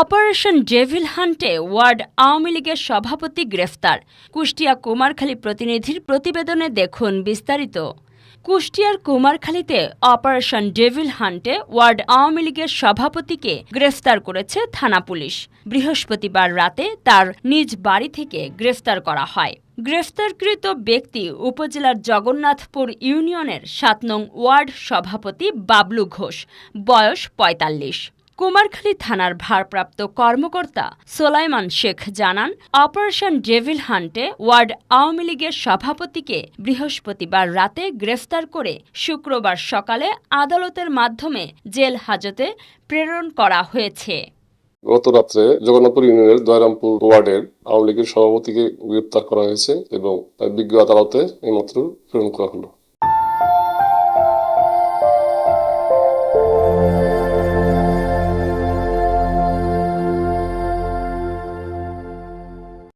Operation devil হান্টে ward Awami লীগের সভাপতি গ্রেফতার। কুষ্টিয়া কুমারখালী প্রতিনিধির প্রতিবেদনে দেখুন বিস্তারিত। কুষ্টিয়ার কুমারখালীতে অপারেশন ডেভিল হান্টে ওয়ার্ড আওয়ামী লীগের সভাপতিকে গ্রেফতার করেছে থানা পুলিশ। বৃহস্পতিবার রাতে তার নিজ বাড়ি থেকে গ্রেফতার করা হয়। গ্রেফতারকৃত ব্যক্তি উপজেলার জগন্নাথপুর ইউনিয়নের সাত নং ওয়ার্ড সভাপতি বাবলু ঘোষ, বয়স পঁয়তাল্লিশ। কুমারখালী থানার ভারপ্রাপ্ত কর্মকর্তা সোলাইমান শেখ জানান, অপারেশন ডেভিল হান্টে ওয়ার্ড আওয়ামী লীগের সভাপতিকে বৃহস্পতিবার রাতে গ্রেফতার করে শুক্রবার সকালে আদালতের মাধ্যমে জেল হাজতে প্রেরণ করা হয়েছে। গত রাত্রে জগন্নাথপুর ইউনিয়নের দয়রামপুর ওয়ার্ডের আওয়ামী লীগের সভাপতিকে গ্রেপ্তার করা হয়েছে এবং বিজ্ঞ আদালতে এইমাত্র প্রেরণ করা হলো।